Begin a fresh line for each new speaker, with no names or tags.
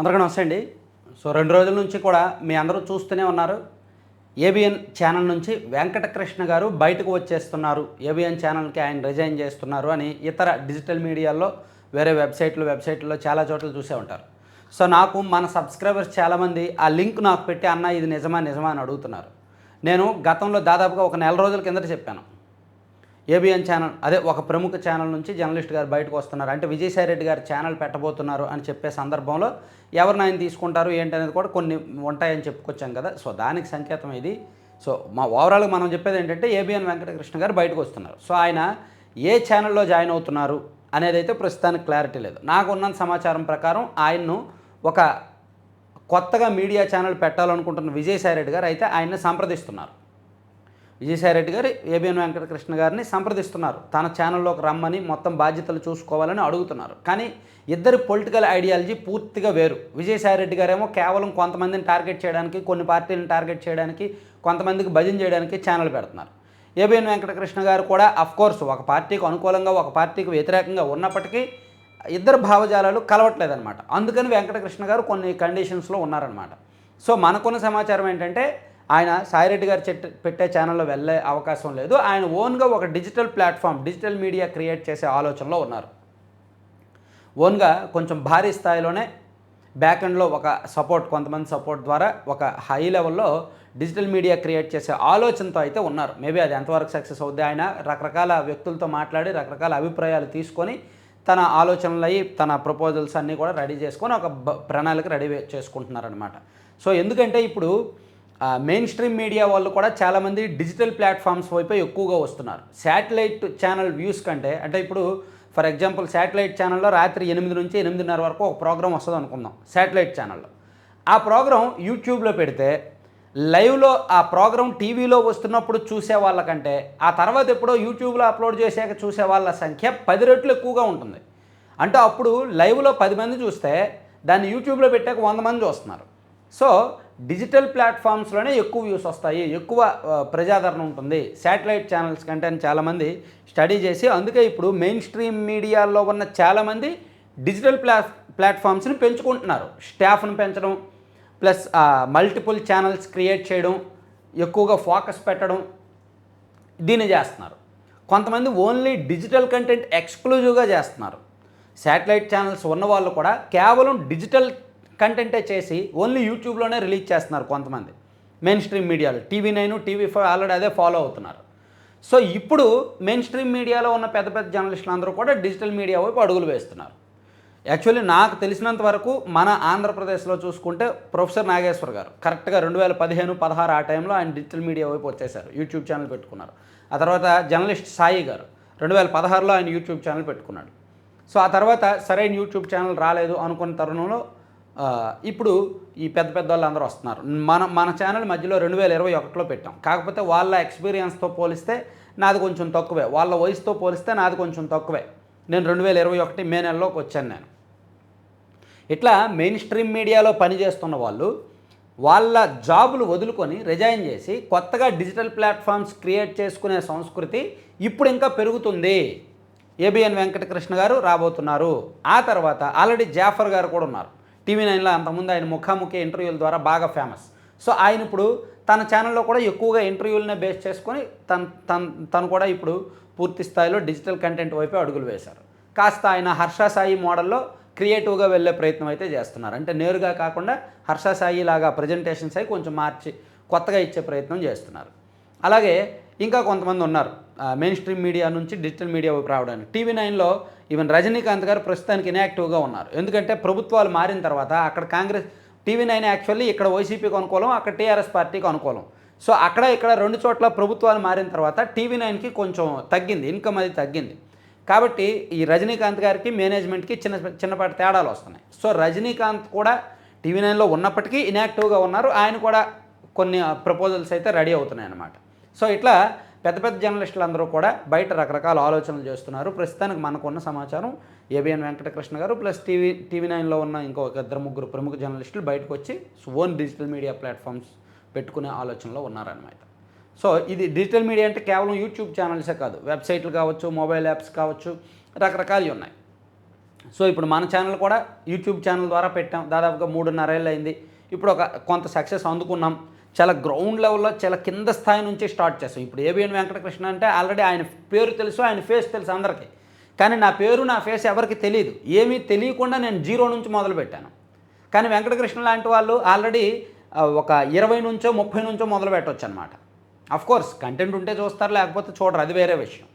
అందరికీ నమస్తే అండి. సో రెండు రోజుల నుంచి కూడా మీ అందరూ చూస్తూనే ఉన్నారు. ఏబిఎన్ ఛానల్ నుంచి వెంకటకృష్ణ గారు బయటకు వచ్చేస్తున్నారు. ఏబిఎన్ ఛానల్కి ఆయన రిజైన్ చేస్తున్నారు అని ఇతర డిజిటల్ మీడియాల్లో వేరే వెబ్సైట్లు వెబ్సైట్లో చాలా చోట్ల చూసే ఉంటారు. సో నాకు మన సబ్స్క్రైబర్స్ చాలామంది ఆ లింక్ నాకు పెట్టి అన్న ఇది నిజమా నిజమా అని అడుగుతున్నారు. నేను గతంలో దాదాపుగా ఒక నెల రోజుల కిందట చెప్పాను. ఏబిఎన్ ఛానల్ అదే ఒక ప్రముఖ ఛానల్ నుంచి జర్నలిస్ట్ గారు బయటకు వస్తున్నారు. అంటే విజయసాయి రెడ్డి గారు ఛానల్ పెట్టబోతున్నారు అని చెప్పే సందర్భంలో ఎవరిని ఆయన తీసుకుంటారు ఏంటనేది కూడా కొన్ని ఉంటాయని చెప్పుకొచ్చాం కదా. సో దానికి సంకేతం ఇది. సో మా ఓవరాల్గా మనం చెప్పేది ఏంటంటే ఏబిఎన్ వెంకటకృష్ణ గారు బయటకు వస్తున్నారు. సో ఆయన ఏ ఛానల్లో జాయిన్ అవుతున్నారు అనేది అయితే ప్రస్తుతానికి క్లారిటీ లేదు. నాకున్న సమాచారం ప్రకారం ఆయన్ను ఒక కొత్తగా మీడియా ఛానల్ పెట్టాలనుకుంటున్న విజయసాయి రెడ్డి గారు అయితే ఆయన్ని సంప్రదిస్తున్నారు. విజయసాయి రెడ్డి గారు ఏబిఎన్ వెంకటకృష్ణ గారిని సంప్రదిస్తున్నారు. తన ఛానల్లోకి రమ్మని మొత్తం బాధ్యతలు చూసుకోవాలని అడుగుతున్నారు. కానీ ఇద్దరు పొలిటికల్ ఐడియాలజీ పూర్తిగా వేరు. విజయసాయి రెడ్డి గారేమో కేవలం కొంతమందిని టార్గెట్ చేయడానికి కొన్ని పార్టీలను టార్గెట్ చేయడానికి కొంతమందికి భజన చేయడానికి ఛానల్ పెడుతున్నారు. ఏబిఎన్ వెంకటకృష్ణ గారు కూడా అఫ్కోర్స్ ఒక పార్టీకి అనుకూలంగా ఒక పార్టీకి వ్యతిరేకంగా ఉన్నప్పటికీ ఇద్దరు భావజాలాలు కలవట్లేదన్నమాట. అందుకని వెంకటకృష్ణ గారు కొన్ని కండిషన్స్లో ఉన్నారనమాట సో మనకున్న సమాచారం ఏంటంటే ఆయన సాయిరెడ్డి గారు చెట్ పెట్టే ఛానల్లో వెళ్ళే అవకాశం లేదు. ఆయన ఓన్గా ఒక digital platform digital media create చేసే ఆలోచనలో ఉన్నారు. ఓన్గా కొంచెం భారీ స్థాయిలోనే బ్యాక్ ఎండ్లో ఒక సపోర్ట్ కొంతమంది సపోర్ట్ ద్వారా ఒక హై లెవెల్లో డిజిటల్ మీడియా క్రియేట్ చేసే ఆలోచనతో అయితే ఉన్నారు. మేబీ అది ఎంతవరకు సక్సెస్ అవుద్ది ఆయన రకరకాల వ్యక్తులతో మాట్లాడి రకరకాల అభిప్రాయాలు తీసుకొని తన ఆలోచనలు అయ్యి తన ప్రపోజల్స్ అన్నీ కూడా రెడీ చేసుకొని ఒక ప్రణాళిక రెడీ చేసుకుంటున్నారనమాట సో ఎందుకంటే ఇప్పుడు మెయిన్ స్ట్రీమ్ మీడియా వాళ్ళు కూడా చాలామంది డిజిటల్ ప్లాట్ఫామ్స్ వైపు ఎక్కువగా వస్తున్నారు. శాటిలైట్ ఛానల్ వ్యూస్ కంటే అంటే ఇప్పుడు ఫర్ ఎగ్జాంపుల్ శాటిలైట్ ఛానల్లో రాత్రి ఎనిమిది నుంచి ఎనిమిదిన్నర వరకు ఒక ప్రోగ్రామ్ వస్తుంది అనుకుందాం శాటిలైట్ ఛానల్లో ఆ ప్రోగ్రాం యూట్యూబ్లో పెడితే లైవ్లో ఆ ప్రోగ్రామ్ టీవీలో వస్తున్నప్పుడు చూసే వాళ్ళకంటే ఆ తర్వాత ఎప్పుడో యూట్యూబ్లో అప్లోడ్ చేశాక చూసే వాళ్ళ సంఖ్య పది రెట్లు ఎక్కువగా ఉంటుంది. అంటే అప్పుడు లైవ్లో పది మంది చూస్తే దాన్ని యూట్యూబ్లో పెట్టాక వంద మంది చూస్తున్నారు. సో డిజిటల్ ప్లాట్ఫామ్స్లోనే ఎక్కువ వ్యూస్ వస్తాయి ఎక్కువ ప్రజాదరణ ఉంటుంది. శాటిలైట్ ఛానల్స్ కంటే అని చాలామంది స్టడీ చేసి అందుకే ఇప్పుడు మెయిన్ స్ట్రీమ్ మీడియాలో ఉన్న చాలామంది డిజిటల్ ప్లా ప్లాట్ఫామ్స్ని పెంచుకుంటున్నారు. స్టాఫ్ను పెంచడం ప్లస్ మల్టిపుల్ ఛానల్స్ క్రియేట్ చేయడం ఎక్కువగా ఫోకస్ పెట్టడం దీన్ని చేస్తున్నారు. కొంతమంది ఓన్లీ డిజిటల్ కంటెంట్ ఎక్స్క్లూజివ్గా చేస్తున్నారు. శాటిలైట్ ఛానల్స్ ఉన్న వాళ్ళు కూడా కేవలం డిజిటల్ కంటెంటే చేసి ఓన్లీ యూట్యూబ్లోనే రిలీజ్ చేస్తున్నారు కొంతమంది. మెయిన్ స్ట్రీమ్ మీడియాలో TV nine TV five already అదే ఫాలో అవుతున్నారు. సో ఇప్పుడు మెయిన్ స్ట్రీమ్ మీడియాలో ఉన్న పెద్ద పెద్ద జర్నలిస్టులు అందరూ కూడా డిజిటల్ మీడియా వైపు అడుగులు వేస్తున్నారు. యాక్చువల్లీ నాకు తెలిసినంత వరకు మన ఆంధ్రప్రదేశ్లో చూసుకుంటే ప్రొఫెసర్ నాగేశ్వర్ గారు కరెక్ట్గా రెండు వేల పదిహేను పదహారు ఆ టైంలో ఆయన డిజిటల్ మీడియా వైపు వచ్చేసారు యూట్యూబ్ ఛానల్ పెట్టుకున్నారు. ఆ తర్వాత జర్నలిస్ట్ సాయి గారు రెండు వేల పదహారులో ఆయన యూట్యూబ్ ఛానల్ పెట్టుకున్నాడు. సో ఆ తర్వాత సరైన యూట్యూబ్ ఛానల్ రాలేదు అనుకున్న తరుణంలో ఇప్పుడు ఈ పెద్ద పెద్ద వాళ్ళు అందరూ వస్తున్నారు. మన మన ఛానల్ మధ్యలో రెండు వేల ఇరవై ఒకటిలో పెట్టాం. కాకపోతే వాళ్ళ ఎక్స్పీరియన్స్తో పోలిస్తే నాది కొంచెం తక్కువే. వాళ్ళ వయసుతో పోలిస్తే నాది కొంచెం తక్కువే. నేను రెండు వేల ఇరవై ఒకటి మే నెలలోకి వచ్చాను నేను. ఇట్లా మెయిన్ స్ట్రీమ్ మీడియాలో పనిచేస్తున్న వాళ్ళు వాళ్ళ జాబులు వదులుకొని రిజైన్ చేసి కొత్తగా డిజిటల్ ప్లాట్ఫామ్స్ క్రియేట్ చేసుకునే సంస్కృతి ఇప్పుడు ఇంకా పెరుగుతుంది. ఏబిఎన్ వెంకటకృష్ణ గారు రాబోతున్నారు. ఆ తర్వాత ఆల్రెడీ జాఫర్ గారు కూడా ఉన్నారు. టీవీ నైన్లో అంతకుముందు ఆయన ముఖాముఖి ఇంటర్వ్యూల ద్వారా బాగా ఫేమస్ సో ఆయన ఇప్పుడు తన ఛానల్లో కూడా ఎక్కువగా ఇంటర్వ్యూలనే బేస్ చేసుకొని తను తను తను కూడా ఇప్పుడు పూర్తి స్థాయిలో డిజిటల్ కంటెంట్ వైపే అడుగులు వేశారు. కాస్త ఆయన హర్షసాయి మోడల్లో క్రియేటివ్గా వెళ్ళే ప్రయత్నం అయితే చేస్తున్నారు. అంటే నేరుగా కాకుండా హర్షసాయి లాగా ప్రజెంటేషన్స్ అయి కొంచెం మార్చి కొత్తగా ఇచ్చే ప్రయత్నం చేస్తున్నారు. అలాగే ఇంకా కొంతమంది ఉన్నారు. మెయిన్ స్ట్రీమ్ మీడియా నుంచి డిజిటల్ మీడియా వైపు రావడానికి. టీవీ నైన్లో ఈవెన్ రజనీకాంత్ గారు ప్రస్తుతానికి ఇన్యాక్టివ్గా ఉన్నారు. ఎందుకంటే ప్రభుత్వాలు మారిన తర్వాత అక్కడ కాంగ్రెస్ టీవీ నైన్ యాక్చువల్లీ ఇక్కడ వైసీపీకి అనుకూలం అక్కడ టీఆర్ఎస్ పార్టీకి అనుకూలం. సో అక్కడ ఇక్కడ రెండు చోట్ల ప్రభుత్వాలు మారిన తర్వాత టీవీ నైన్కి కొంచెం తగ్గింది ఇన్కమ్ అది తగ్గింది. కాబట్టి ఈ రజనీకాంత్ గారికి మేనేజ్మెంట్కి చిన్న చిన్నపాటి తేడాలు వస్తున్నాయి. సో రజనీకాంత్ కూడా టీవీ నైన్లో ఉన్నప్పటికీ ఇన్యాక్టివ్గా ఉన్నారు. ఆయన కూడా కొన్ని ప్రపోజల్స్ అయితే రెడీ అవుతున్నాయి అన్నమాట సో ఇట్లా పెద్ద పెద్ద జర్నలిస్టులు అందరూ కూడా బయట రకరకాల ఆలోచనలు చేస్తున్నారు. ప్రస్తుతానికి మనకున్న సమాచారం ఏబిఎన్ వెంకటకృష్ణ గారు ప్లస్ టీవీ టీవీ నైన్లో ఉన్న ఇంకొక ఇద్దరు ముగ్గురు ప్రముఖ జర్నలిస్టులు బయటకు వచ్చి ఓన్ డిజిటల్ మీడియా ప్లాట్ఫామ్స్ పెట్టుకునే ఆలోచనలో ఉన్నారన్నమాట. సో ఇది డిజిటల్ మీడియా అంటే కేవలం యూట్యూబ్ ఛానల్సే కాదు. వెబ్సైట్లు కావచ్చు మొబైల్ యాప్స్ కావచ్చు రకరకాలు ఉన్నాయి. సో ఇప్పుడు మన ఛానల్ కూడా యూట్యూబ్ ఛానల్ ద్వారా పెట్టాం. దాదాపుగా మూడున్నరేళ్ళు అయింది ఇప్పుడు ఒక కొంత సక్సెస్ అందుకున్నాం. చాలా గ్రౌండ్ లెవెల్లో చాలా కింద స్థాయి నుంచి స్టార్ట్ చేస్తాం. ఇప్పుడు ఏబిఎన్ వెంకటకృష్ణ అంటే ఆల్రెడీ ఆయన పేరు తెలుసు ఆయన ఫేస్ తెలుసు అందరికీ. కానీ నా పేరు నా ఫేస్ ఎవరికి తెలియదు ఏమీ తెలియకుండా నేను జీరో నుంచి మొదలుపెట్టాను కానీ వెంకటకృష్ణ లాంటి వాళ్ళు ఆల్రెడీ ఒక ఇరవై నుంచో ముప్పై నుంచో మొదలు పెట్టవచ్చు అనమాట కోర్స్ కంటెంట్ ఉంటే చూస్తారు లేకపోతే చూడరు. అది వేరే విషయం.